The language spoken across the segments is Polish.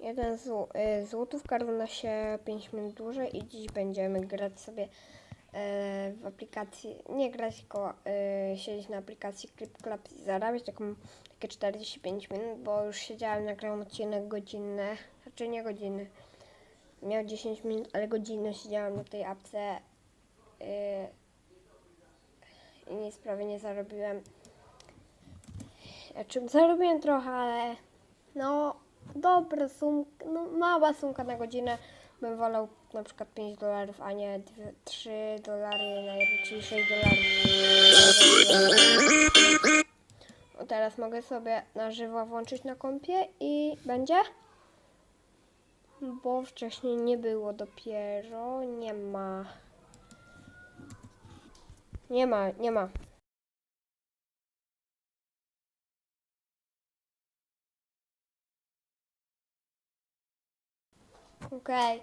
Jeden zł, y, złotówka się 5 minut dłużej i dziś będziemy grać sobie e, w aplikacji, nie grać, tylko e, siedzieć na aplikacji ClipClap i zarabiać taką, takie 45 minut, bo już siedziałem, nagrałem odcinek godzinny, znaczy nie godzinny, miał 10 minut, ale godzinę siedziałem na tej apce y, i nic prawie nie zarobiłem. Znaczy zarobiłem trochę, ale no dobra sumka, no mała sumka na godzinę. Bym wolał na przykład 5 dolarów, a nie 2, 3 dolary czyli 6 dolarów. No teraz mogę sobie na żywo włączyć na kompie i będzie? Bo wcześniej nie było dopiero, nie ma. Nie ma, nie ma. Okej.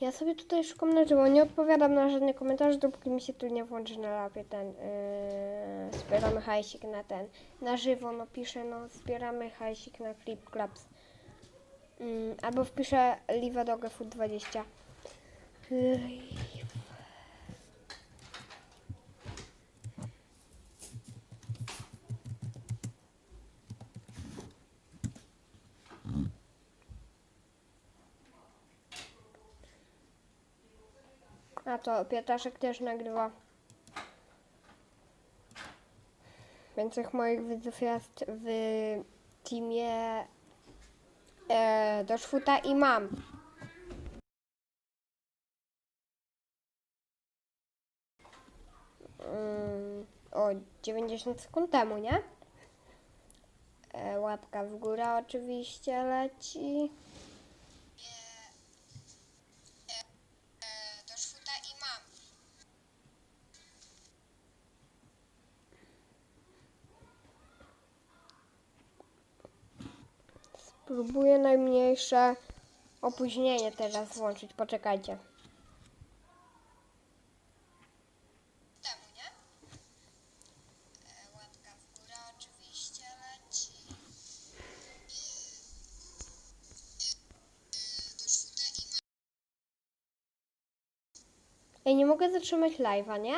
Ja sobie tutaj szukam na żywo. Nie odpowiadam na żadny komentarz, dopóki mi się tu nie włączy na lapie ten. Yy, zbieramy hajsik na ten. Na żywo, no piszę, no zbieramy hajsik na Clip Clubs. Yy, albo wpiszę Liva Dogge Food 20. Live. A to Pietaszek też nagrywa. Więcej moich widzów jest w teamie e, do szfuta i mam. Mm, o 90 sekund temu, nie? E, łapka w górę oczywiście leci. Spróbuję najmniejsze opóźnienie teraz włączyć. Poczekajcie. Ej, nie mogę zatrzymać live'a, nie?